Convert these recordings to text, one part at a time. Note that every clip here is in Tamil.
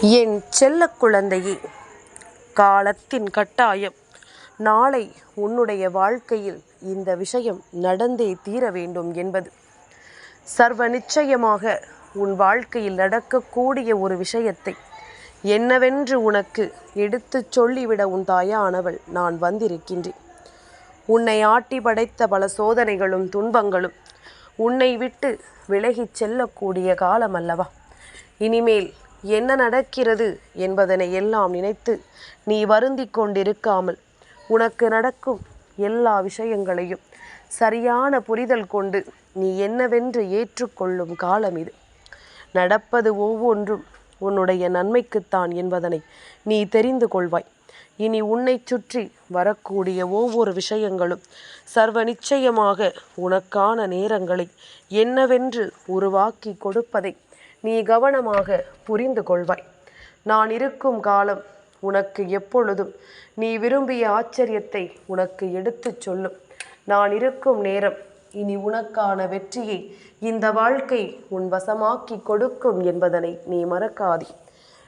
என் செல்ல குழந்தையே காலத்தின் கட்டாயம். நாளை உன்னுடைய வாழ்க்கையில் இந்த விஷயம் நடந்தே தீர வேண்டும் என்பது. சர்வ நிச்சயமாக உன் வாழ்க்கையில் நடக்கக்கூடிய ஒரு விஷயத்தை என்னவென்று உனக்கு எடுத்துச் சொல்லிவிட உன் தாயானவள் நான் வந்திருக்கின்றேன். உன்னை ஆட்டி படைத்த பல சோதனைகளும் துன்பங்களும் உன்னை விட்டு விலகிச் செல்லக்கூடிய காலம் அல்லவா இனிமேல் என்ன நடக்கிறது என்பதனை எல்லாம் நினைத்து நீ வருந்தி கொண்டிருக்காமல் உனக்கு நடக்கும் எல்லா விஷயங்களையும் சரியான புரிதல் கொண்டு நீ என்னவென்று ஏற்றுக்கொள்ளும் காலம் இது. நடப்பது ஒவ்வொன்றும் உன்னுடைய நன்மைக்குத்தான் என்பதனை நீ தெரிந்து கொள்வாய். இனி உன்னைச் சுற்றி வரக்கூடிய ஒவ்வொரு விஷயங்களும் சர்வ நிச்சயமாக உனக்கான நேரங்களை என்னவென்று உருவாக்கி கொடுப்பதை நீ கவனமாக புரிந்து கொள்வாய். நான் இருக்கும் காலம் உனக்கு எப்பொழுதும் நீ விரும்பிய ஆச்சரியத்தை உனக்கு எடுத்துச் சொல்லும். நான் இருக்கும் நேரம் இனி உனக்கான வெற்றியை இந்த வாழ்க்கை உன் வசமாக்கி கொடுக்கும் என்பதனை நீ மறக்காதே.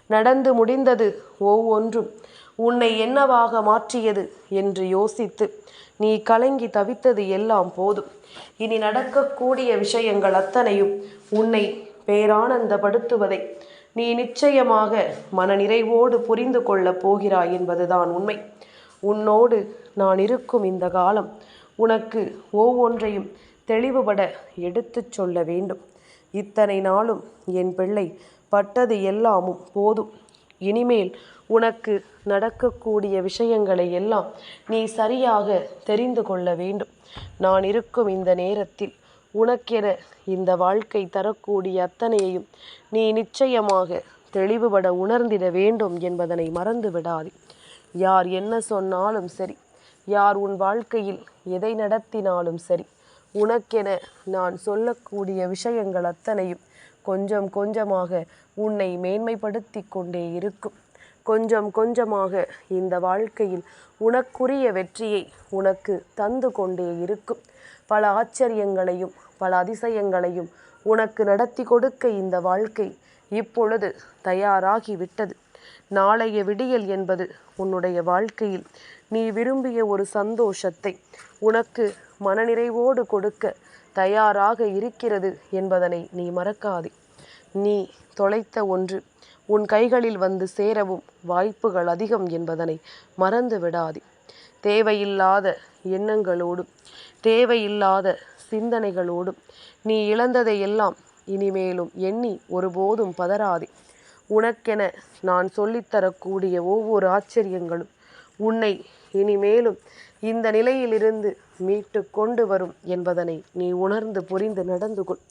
நடந்து முடிந்தது ஒவ்வொன்றும் உன்னை என்னவாக மாற்றியது என்று யோசித்து நீ கலங்கி தவித்தது எல்லாம் போதும். இனி நடக்கக்கூடிய விஷயங்கள் அத்தனையும் உன்னை பேரானந்தப்படுத்துவதை நீ நிச்சயமாக மனநிறைவோடு புரிந்து கொள்ளப் போகிறாய் என்பதுதான் உண்மை. உன்னோடு நான் இருக்கும் இந்த காலம் உனக்கு ஒவ்வொன்றையும் தெளிவுபட எடுத்துச் சொல்ல வேண்டும். இத்தனை நாளும் என் பிள்ளை பட்டது எல்லாமும் போதும். இனிமேல் உனக்கு நடக்கக்கூடிய விஷயங்களை எல்லாம் நீ சரியாக தெரிந்து கொள்ள வேண்டும். நான் இருக்கும் இந்த நேரத்தில் உனக்கென இந்த வாழ்க்கை தரக்கூடிய அத்தனையையும் நீ நிச்சயமாக தெளிவுபட உணர்ந்திட வேண்டும் என்பதனை மறந்து விடாதே யார் என்ன சொன்னாலும் சரி யார் உன் வாழ்க்கையில் எதை நடத்தினாலும் சரி உனக்கென நான் சொல்லக்கூடிய விஷயங்கள் அத்தனையும் கொஞ்சம் கொஞ்சமாக உன்னை மேன்மைப்படுத்தி கொண்டே இருக்கும். கொஞ்சம் கொஞ்சமாக இந்த வாழ்க்கையில் உனக்குரிய வெற்றியை உனக்கு தந்து கொண்டே இருக்கும். பல ஆச்சரியங்களையும் பல அதிசயங்களையும் உனக்கு நடத்தி கொடுக்க இந்த வாழ்க்கை இப்பொழுது தயாராகி விட்டது நாளைய விடியல் என்பது உன்னுடைய வாழ்க்கையில் நீ விரும்பிய ஒரு சந்தோஷத்தை உனக்கு மனநிறைவோடு கொடுக்க தயாராக இருக்கிறது என்பதனை நீ மறக்காதே. நீ தொலைத்த ஒன்று உன் கைகளில் வந்து சேரவும் வாய்ப்புகள் அதிகம் என்பதனை மறந்து விடாதே தேவையில்லாத எண்ணங்களோடும் தேவையில்லாத சிந்தனைகளோடும் நீ இழந்ததை எல்லாம் இனிமேலும் எண்ணி ஒருபோதும் பதறாதே. உனக்கென நான் சொல்லித்தரக்கூடிய ஒவ்வொரு ஆச்சரியங்களும் உன்னை இனிமேலும் இந்த நிலையிலிருந்து மீட்டு கொண்டு வரும் என்பதனை நீ உணர்ந்து புரிந்து நடந்து கொள்.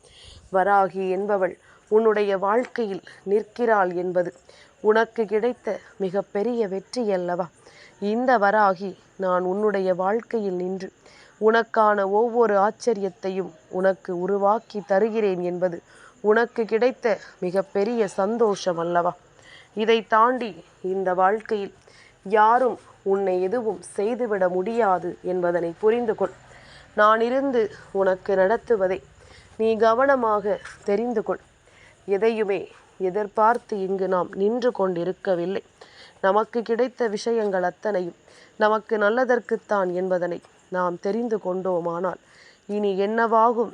வராகி என்பவள் உன்னுடைய வாழ்க்கையில் நிற்கிறாள் என்பது உனக்கு கிடைத்த மிகப்பெரிய வெற்றி அல்லவா? இந்த வராகி நான் உன்னுடைய வாழ்க்கையில் நின்று உனக்கான ஒவ்வொரு ஆச்சரியத்தையும் உனக்கு உருவாக்கி தருகிறேன் என்பது உனக்கு கிடைத்த மிகப்பெரிய சந்தோஷம் அல்லவா? இதை தாண்டி இந்த வாழ்க்கையில் யாரும் உன்னை எதுவும் செய்துவிட முடியாது என்பதனை புரிந்து கொள் நான் இருந்து உனக்கு நடத்துவதை நீ கவனமாக தெரிந்து கொள் எதையுமே எதிர்பார்த்து இங்கு நாம் நின்று கொண்டிருக்கவில்லை. நமக்கு கிடைத்த விஷயங்கள் அத்தனையும் நமக்கு நல்லதற்குத்தான் என்பதனை நாம் தெரிந்து கொண்டோமானால் இனி என்னவாகும்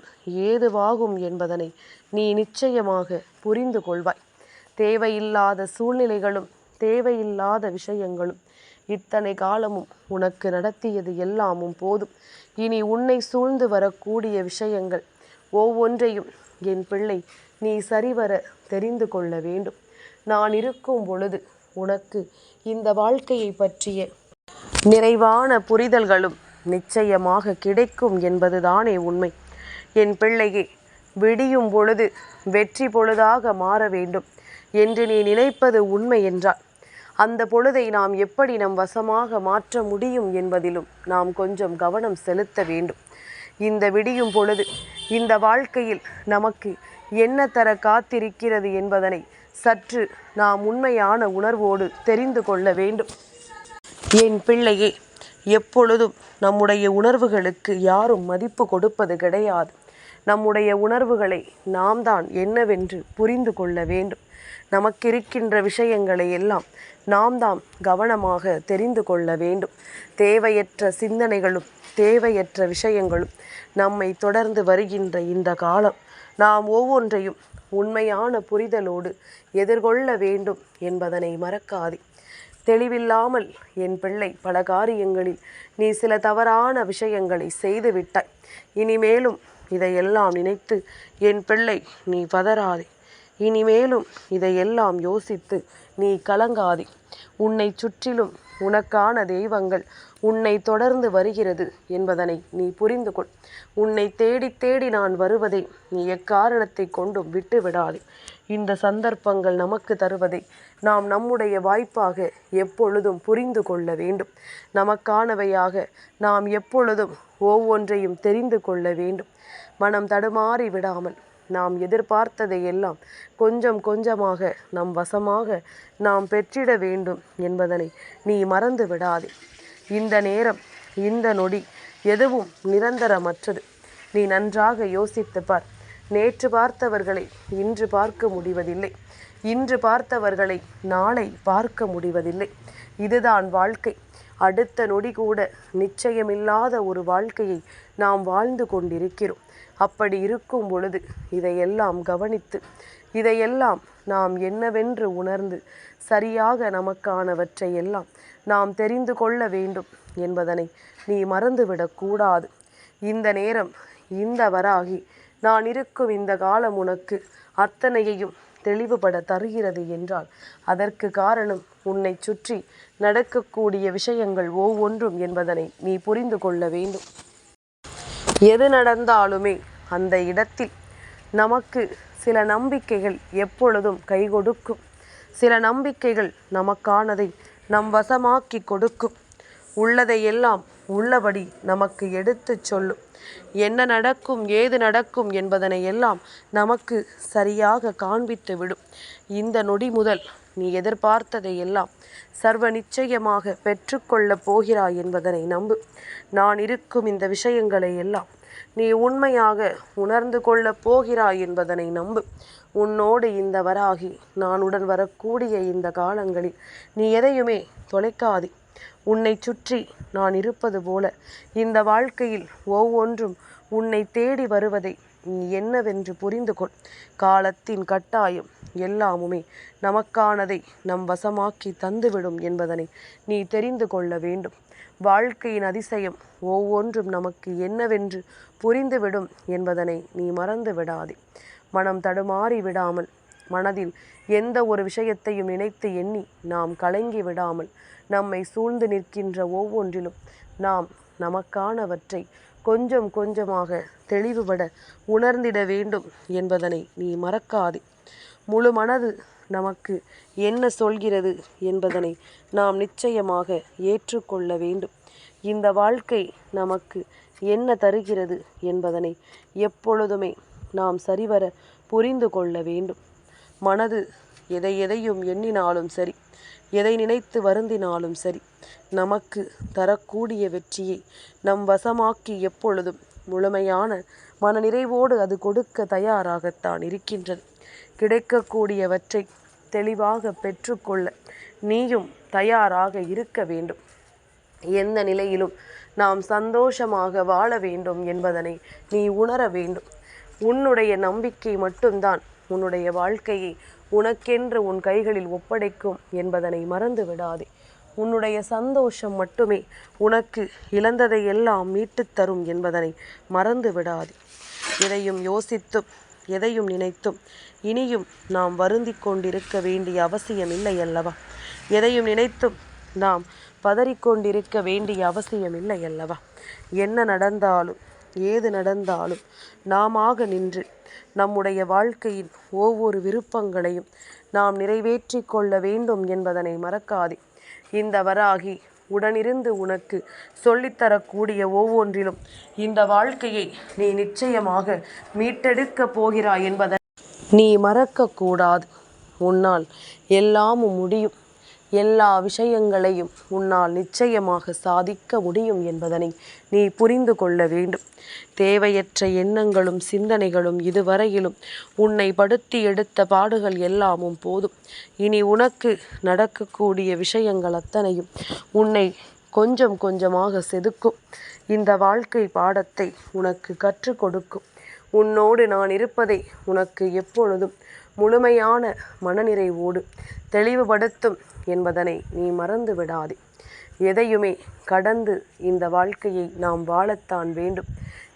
ஏதுவாகும் என்பதனை நீ நிச்சயமாக புரிந்து கொள்வாய். தேவையில்லாத சூழ்நிலைகளும் தேவையில்லாத விஷயங்களும் இத்தனை காலமும் உனக்கு நடத்தியது எல்லாமும் போதும். இனி உன்னை சூழ்ந்து வரக்கூடிய விஷயங்கள் ஒவ்வொன்றையும் என் பிள்ளை நீ சரிவர தெரிந்து கொள்ள வேண்டும். நான் இருக்கும் பொழுது உனக்கு இந்த வாழ்க்கையை பற்றிய நிறைவான புரிதல்களும் நிச்சயமாக கிடைக்கும் என்பதுதானே உண்மை. என் பிள்ளையே விடியும் பொழுது வெற்றி பொழுதாக மாற வேண்டும் என்று நீ நினைப்பது உண்மை என்றால் அந்த பொழுதை நாம் எப்படி நம் வசமாக மாற்ற முடியும் என்பதிலும் நாம் கொஞ்சம் கவனம் செலுத்த வேண்டும். இந்த விடியும் பொழுது இந்த வாழ்க்கையில் நமக்கு என்ன தர காத்திருக்கிறது என்பதனை சற்று நாம் உண்மையான உணர்வோடு தெரிந்து கொள்ள வேண்டும். என் பிள்ளையே எப்பொழுதும் நம்முடைய உணர்வுகளுக்கு யாரும் மதிப்பு கொடுப்பது கிடையாது. நம்முடைய உணர்வுகளை நாம் தான் என்னவென்று புரிந்து கொள்ள வேண்டும். நமக்கிருக்கின்ற விஷயங்களை எல்லாம் நாம் தாம் கவனமாக தெரிந்து கொள்ள வேண்டும். தேவையற்ற சிந்தனைகளும் தேவையற்ற விஷயங்களும் நம்மை தொடர்ந்து வருகின்ற இந்த காலம். நாம் ஒவ்வொன்றையும் உண்மையான புரிதலோடு எதிர்கொள்ள வேண்டும் என்பதனை மறக்காதே. தெளிவில்லாமல் என் பிள்ளை பல காரியங்களில் நீ சில தவறான விஷயங்களை செய்து விட்டாய். இனிமேலும் இதையெல்லாம் நினைத்து என் பிள்ளை நீ பதறாதே. இனிமேலும் இதையெல்லாம் யோசித்து நீ கலங்காதே. உன்னை சுற்றிலும் உனக்கான தெய்வங்கள் உன்னை தொடர்ந்து வருகிறது என்பதனை நீ புரிந்து கொள். உன்னை தேடி தேடி நான் வருவதை நீ எக்காரணத்தை கொண்டும் விட்டு விடாதே இந்த சந்தர்ப்பங்கள் நமக்கு தருவதை நாம் நம்முடைய வாய்ப்பாக எப்பொழுதும் புரிந்து கொள்ள வேண்டும். நமக்கானவையாக நாம் எப்பொழுதும் ஒவ்வொன்றையும் தெரிந்து கொள்ள வேண்டும். மனம் தடுமாறி விடாமல் நாம் எதிர்பார்த்ததை எல்லாம் கொஞ்சம் கொஞ்சமாக நம் வசமாக நாம் பெற்றிட வேண்டும் என்பதனை நீ மறந்து விடாதே. இந்த நேரம் இந்த நொடி எதுவும் நிரந்தரமற்றது. நீ நன்றாக யோசித்து பார். நேற்று பார்த்தவர்களை இன்று பார்க்க முடிவதில்லை. இன்று பார்த்தவர்களை நாளை பார்க்க முடிவதில்லை. இதுதான் வாழ்க்கை. அடுத்த நொடி கூட நிச்சயமில்லாத ஒரு வாழ்க்கையை நாம் வாழ்ந்து கொண்டிருக்கிறோம். அப்படி இருக்கும் பொழுது இதையெல்லாம் கவனித்து இதையெல்லாம் நாம் என்னவென்று உணர்ந்து சரியாக நமக்கானவற்றை எல்லாம் நாம் தெரிந்து கொள்ள வேண்டும் என்பதனை நீ மறந்துவிடக்கூடாது இந்த நேரம் இந்த வராகி நான் இருக்கும் இந்த காலம் உனக்கு அத்தனையையும் தெளிவுபட தருகிறது என்றால் அதற்கு காரணம் உன்னை சுற்றி நடக்கக்கூடிய விஷயங்கள் ஒவ்வொன்றும் என்பதனை நீ புரிந்து கொள்ள வேண்டும். எது நடந்தாலுமே அந்த இடத்தில் நமக்கு சில நம்பிக்கைகள் எப்பொழுதும் கை கொடுக்கும். சில நம்பிக்கைகள் நமக்கானதை நம் வசமாக்கி கொடுக்கும். உள்ளதையெல்லாம் உள்ளபடி நமக்கு எடுத்துச் சொல்லும். என்ன நடக்கும் ஏது நடக்கும் என்பதனை எல்லாம் நமக்கு சரியாக காண்பித்து விடும். இந்த நொடி முதல் நீ எதிர்பார்த்ததை எல்லாம் சர்வ நிச்சயமாக பெற்றுக்கொள்ளப் போகிறாய் என்பதனை நம்பு. நான் இருக்கும் இந்த விஷயங்களை எல்லாம் நீ உண்மையாக உணர்ந்து கொள்ளப் போகிறாய் என்பதனை நம்பு. உன்னோடு இந்த வராகி நான் உடன் வரக்கூடிய இந்த காலங்களில் நீ எதையுமே தொலைக்காதே. உன்னை சுற்றி நான் இருப்பது போல இந்த வாழ்க்கையில் ஒவ்வொன்றும் உன்னை தேடி வருவதை நீ என்னவென்று புரிந்து கொள் காலத்தின் கட்டாயம் எல்லாமுமே நமக்கானதை நம் வசமாக்கி தந்துவிடும் என்பதனை நீ தெரிந்து கொள்ள வேண்டும். வாழ்க்கையின் அதிசயம் ஒவ்வொன்றும் நமக்கு என்னவென்று புரிந்துவிடும் என்பதனை நீ மறந்து விடாதே. மனம் தடுமாறி விடாமல் மனதில் எந்த ஒரு விஷயத்தையும் நினைத்து எண்ணி நாம் கலங்கி விடாமல் நம்மை சூழ்ந்து நிற்கின்ற ஒவ்வொன்றிலும் நாம் நமக்கானவற்றை கொஞ்சம் கொஞ்சமாக தெளிவுபட உணர்ந்திட வேண்டும் என்பதனை நீ மறக்காதே. முழு மனது நமக்கு என்ன சொல்கிறது என்பதனை நாம் நிச்சயமாக ஏற்றுக்கொள்ள வேண்டும். இந்த வாழ்க்கை நமக்கு என்ன தருகிறது என்பதனை எப்பொழுதுமே நாம் சரிவர புரிந்து கொள்ள வேண்டும். மனது எதை எதையும் எண்ணினாலும் சரி எதை நினைத்து வருந்தினாலும் சரி நமக்கு தரக்கூடிய வெற்றியை நம் வசமாக்கி எப்பொழுதும் முழுமையான மனநிறைவோடு அது கொடுக்க தயாராகத்தான் இருக்கின்றது. கிடைக்கக்கூடியவற்றை தெளிவாக பெற்றுக்கொள்ள நீயும் தயாராக இருக்க வேண்டும். எந்த நிலையிலும் நாம் சந்தோஷமாக வாழ வேண்டும் என்பதனை நீ உணர வேண்டும். உன்னுடைய நம்பிக்கை மட்டும்தான் உன்னுடைய வாழ்க்கையை உனக்கென்று உன் கைகளில் ஒப்படைக்கும் என்பதனை மறந்து விடாதே உன்னுடைய சந்தோஷம் மட்டுமே உனக்கு இழந்ததை எல்லாம் மீட்டுத் தரும் என்பதனை மறந்து விடாதே இதையும் யோசித்தும் எதையும் நினைத்தும் இனியும் நாம் வருந்தி கொண்டிருக்க வேண்டிய அவசியம் இல்லை அல்லவா? எதையும் நினைத்தும் நாம் பதறிக்கொண்டிருக்க வேண்டிய அவசியம் இல்லை அல்லவா? என்ன நடந்தாலும் ஏது நடந்தாலும் நாமாக நின்று நம்முடைய வாழ்க்கையின் ஒவ்வொரு விருப்பங்களையும் நாம் நிறைவேற்றி கொள்ள வேண்டும் என்பதனை மறக்காதே. இந்த வராகி உடனிருந்து உனக்கு சொல்லித்தரக்கூடிய ஒவ்வொன்றிலும் இந்த வாழ்க்கையை நீ நிச்சயமாக மீட்டெடுக்கப் போகிறாய் என்பதை நீ மறக்கக்கூடாது. உன்னால் எல்லாமும் முடியும். எல்லா விஷயங்களையும் உன்னால் நிச்சயமாக சாதிக்க முடியும் என்பதனை நீ புரிந்து கொள்ள வேண்டும். தேவையற்ற எண்ணங்களும் சிந்தனைகளும் இதுவரையிலும் உன்னை படுத்தி எடுத்த பாடுகள் எல்லாமும் போதும். இனி உனக்கு நடக்கக்கூடிய விஷயங்கள் அத்தனையும் உன்னை கொஞ்சம் கொஞ்சமாக செதுக்கும். இந்த வாழ்க்கை பாடத்தை உனக்கு கற்றுக் கொடுக்கும். உன்னோடு நான் இருப்பதை உனக்கு எப்பொழுதும் முழுமையான மனநிறைவோடு தெளிவுபடுத்தும் என்பதனை நீ மறந்து விடாதே. எதையுமே கடந்து இந்த வாழ்க்கையை நாம் வாழத்தான் வேண்டும்.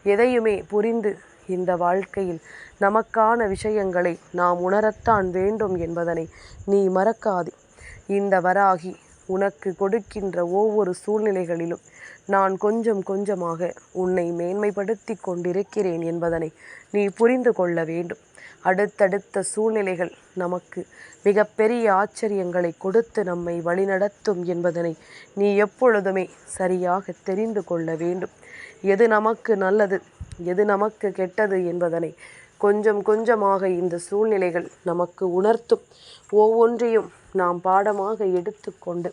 எதையுமே புரிந்து இந்த வாழ்க்கையில் நமக்கான விஷயங்களை நாம் உணரத்தான் வேண்டும் என்பதனை நீ மறக்காதே. இந்த வராகி உனக்கு கொடுக்கின்ற ஒவ்வொரு சூழ்நிலைகளிலும் நான் கொஞ்சம் கொஞ்சமாக உன்னை மேன்மைப்படுத்தி கொண்டிருக்கிறேன் என்பதனை நீ புரிந்து கொள்ள வேண்டும். அடுத்தடுத்த சூழ்நிலைகள் நமக்கு மிகப்பெரிய ஆச்சரியங்களை கொடுத்து நம்மை வழிநடத்தும் என்பதனை நீ எப்பொழுதுமே சரியாக தெரிந்து கொள்ள வேண்டும். எது நமக்கு நல்லது எது நமக்கு கெட்டது என்பதனை கொஞ்சம் கொஞ்சமாக இந்த சூழ்நிலைகள் நமக்கு உணர்த்தும். ஒவ்வொன்றையும் நாம் பாடமாக எடுத்துக்கொண்டு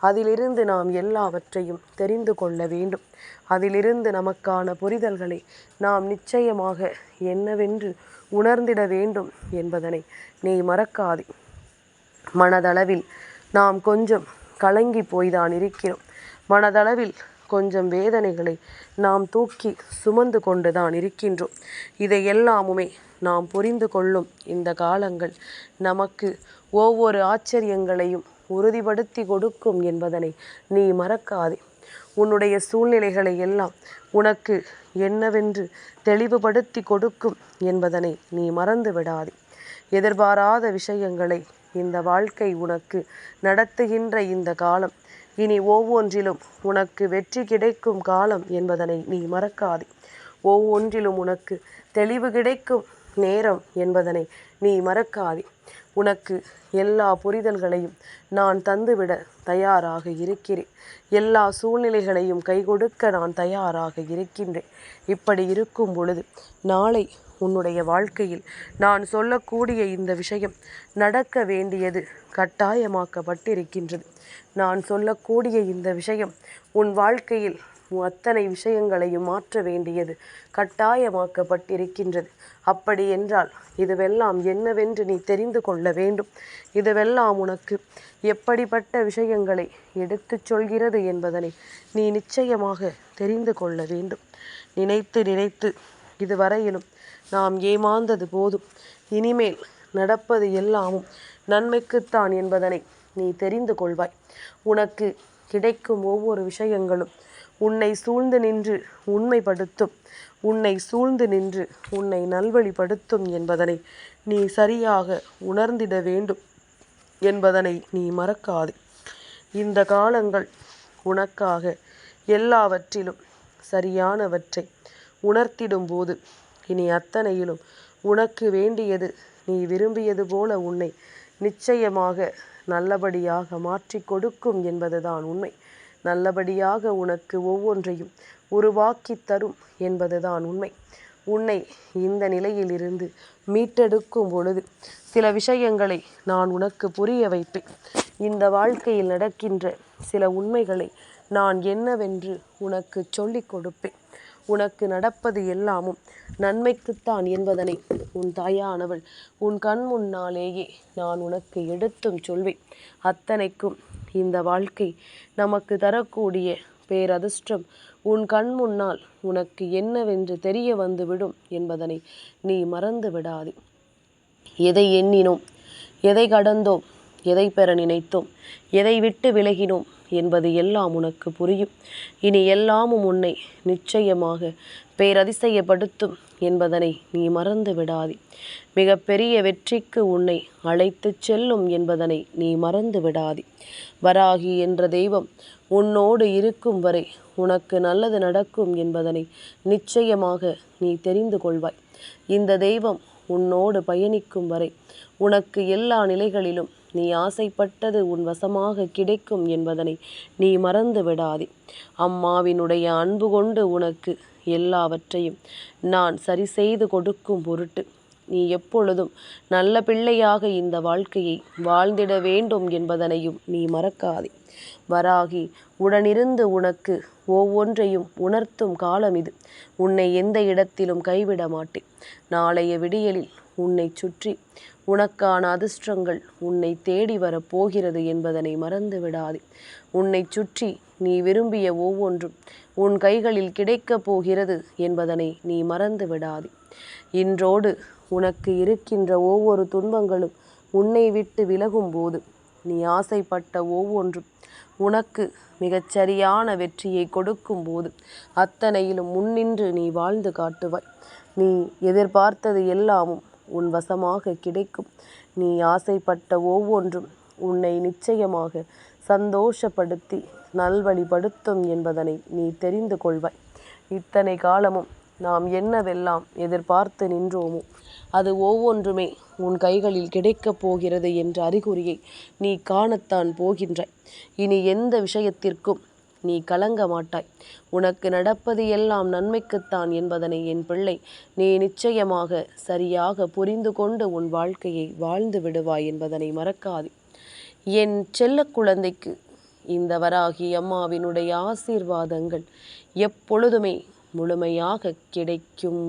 அதிலிருந்து நாம் எல்லாவற்றையும் தெரிந்து கொள்ள வேண்டும். அதிலிருந்து நமக்கான புரிதல்களை நாம் நிச்சயமாக என்னவென்று உணர்ந்திட வேண்டும் என்பதனை நீ மறக்காதே. மனதளவில் நாம் கொஞ்சம் கலங்கி போய்தான் இருக்கிறோம். மனதளவில் கொஞ்சம் வேதனைகளை நாம் தூக்கி சுமந்து கொண்டு தான் இருக்கின்றோம். இதை எல்லாமுமே நாம் புரிந்து கொள்ளும் இந்த காலங்கள் நமக்கு ஒவ்வொரு ஆச்சரியங்களையும் உறுதிப்படுத்தி கொடுக்கும் என்பதனை நீ மறக்காதே. உன்னுடைய சூழ்நிலைகளை எல்லாம் உனக்கு என்னவென்று தெளிவுபடுத்தி கொடுக்கும் என்பதனை நீ மறந்து விடாதே. எதிர்பாராத விஷயங்களை இந்த வாழ்க்கை உனக்கு நடத்துகின்ற இந்த காலம் இனி ஒவ்வொன்றிலும் உனக்கு வெற்றி கிடைக்கும் காலம் என்பதனை நீ மறக்காதே. ஒவ்வொன்றிலும் உனக்கு தெளிவு கிடைக்கும் நேரம் என்பதனை நீ மறக்காதே. உனக்கு எல்லா புரிதல்களையும் நான் தந்துவிட தயாராக இருக்கிறேன். எல்லா சூழ்நிலைகளையும் கைகொடுக்க நான் தயாராக இருக்கின்றேன். இப்படி இருக்கும் பொழுது நாளை உன்னுடைய வாழ்க்கையில் நான் சொல்லக்கூடிய இந்த விஷயம் நடக்க வேண்டியது கட்டாயமாக்கப்பட்டிருக்கின்றது. நான் சொல்லக்கூடிய இந்த விஷயம் உன் வாழ்க்கையில் அத்தனை விஷயங்களையும் மாற்ற வேண்டியது கட்டாயமாக்கப்பட்டிருக்கின்றது. அப்படி என்றால் இதுவெல்லாம் என்னவென்று நீ தெரிந்து கொள்ள வேண்டும். இதுவெல்லாம் உனக்கு எப்படிப்பட்ட விஷயங்களை எடுத்துச் சொல்கிறது என்பதனை நீ நிச்சயமாக தெரிந்து கொள்ள வேண்டும். நினைத்து நினைத்து இதுவரையிலும் நாம் ஏமாந்தது போதும். இனிமேல் நடப்பது எல்லாமும் நன்மைக்குத்தான் என்பதனை நீ தெரிந்து கொள்வாய். உனக்கு கிடைக்கும் ஒவ்வொரு விஷயங்களும் உன்னை சூழ்ந்து நின்று உண்மைப்படுத்தும். உன்னை சூழ்ந்து நின்று உன்னை நல்வழிப்படுத்தும் என்பதனை நீ சரியாக உணர்ந்திட வேண்டும் என்பதனை நீ மறக்காதே. இந்த காலங்கள் உனக்காக எல்லாவற்றிலும் சரியானவற்றை உணர்த்திடும்போது இனி அத்தனையிலும் உனக்கு வேண்டியது நீ விரும்பியது போல உன்னை நிச்சயமாக நல்லபடியாக மாற்றி கொடுக்கும் என்பதுதான் உண்மை. நல்லபடியாக உனக்கு ஒவ்வொன்றையும் உருவாக்கி தரும் என்பதுதான் உண்மை. உன்னை இந்த நிலையிலிருந்து மீட்டெடுக்கும் பொழுது சில விஷயங்களை நான் உனக்கு புரிய வைப்பேன். இந்த வாழ்க்கையில் நடக்கின்ற சில உண்மைகளை நான் என்னவென்று உனக்கு சொல்லிக் கொடுப்பேன். உனக்கு நடப்பது எல்லாமும் நன்மைக்குத்தான் என்பதனை உன் தாயானவள் உன் கண் முன்னாலேயே நான் உனக்கு எடுத்தும் சொல்வேன். அத்தனைக்கும் இந்த வாழ்க்கை நமக்கு தரக்கூடிய பேரதிர்ஷ்டம் உன் கண் முன்னால் உனக்கு என்னவென்று தெரிய வந்துவிடும் என்பதனை நீ மறந்து விடாதே. எதை எண்ணினோம்? எதை கடந்தோம்? எதை பெற நினைத்தோம்? எதை விட்டு விலகினோம்? என்பது எல்லாம் உனக்கு புரியும். இனி எல்லாமும் உன்னை நிச்சயமாக பேரதிசயப்படுத்தும் என்பதனை நீ மறந்து விடாதே. மிக பெரிய வெற்றிக்கு உன்னை அழைத்துச் செல்லும் என்பதனை நீ மறந்து விடாதே. வராகி என்ற தெய்வம் உன்னோடு இருக்கும் வரை உனக்கு நல்லது நடக்கும் என்பதனை நிச்சயமாக நீ தெரிந்து கொள்வாய். இந்த தெய்வம் உன்னோடு பயணிக்கும் வரை உனக்கு எல்லா நிலைகளிலும் நீ ஆசைப்பட்டது உன் வசமாக கிடைக்கும் என்பதனை நீ மறந்து விடாதே. அம்மாவினுடைய அன்பு கொண்டு உனக்கு எல்லாவற்றையும் நான் சரி செய்து கொடுக்கும் பொருட்டு நீ எப்பொழுதும் நல்ல பிள்ளையாக இந்த வாழ்க்கையை வாழ்ந்திட வேண்டும் என்பதனையும் நீ மறக்காதே. வராகி உடனிருந்து உனக்கு ஒவ்வொன்றையும் உணர்த்தும் காலம் இது. உன்னை எந்த இடத்திலும் கைவிட மாட்டேன். நாளைய விடியலில் உன்னை சுற்றி உனக்கான அதிர்ஷ்டங்கள் உன்னை தேடி வரப்போகிறது என்பதனை மறந்து விடாதே. உன்னை சுற்றி நீ விரும்பிய ஒவ்வொன்றும் உன் கைகளில் கிடைக்கப் போகிறது என்பதனை நீ மறந்து விடாதே. இன்றோடு உனக்கு இருக்கின்ற ஒவ்வொரு துன்பங்களும் உன்னை விட்டு விலகும் போது நீ ஆசைப்பட்ட ஒவ்வொன்றும் உனக்கு மிகச்சரியான வெற்றியை கொடுக்கும் போது அத்தனையிலும் முன்னின்று நீ வாழ்ந்து காட்டுவாய். நீ எதிர்பார்த்தது எல்லாமும் உன் வசமாக கிடைக்கும். நீ ஆசைப்பட்ட ஒவ்வொன்றும் உன்னை நிச்சயமாக சந்தோஷப்படுத்தி நல்வழிப்படுத்தும் என்பதனை நீ தெரிந்து கொள்வாய். இத்தனை காலமும் நாம் என்னவெல்லாம் எதிர்பார்த்து நின்றோமோ அது ஒவ்வொன்றுமே உன் கைகளில் கிடைக்கப் போகிறது என்ற அறிகுறியை நீ காணத்தான் போகின்றாய். இனி எந்த விஷயத்திற்கும் நீ கலங்க மாட்டாய். உனக்கு நடப்பது எல்லாம் நன்மைக்குத்தான் என்பதனை என் பிள்ளை நீ நிச்சயமாக சரியாக புரிந்து கொண்டு உன் வாழ்க்கையை வாழ்ந்து விடுவாய் என்பதனை மறக்காது. என் செல்ல குழந்தைக்கு இந்த வராகி அம்மாவினுடைய ஆசீர்வாதங்கள் எப்பொழுதுமே முழுமையாக கிடைக்கும்.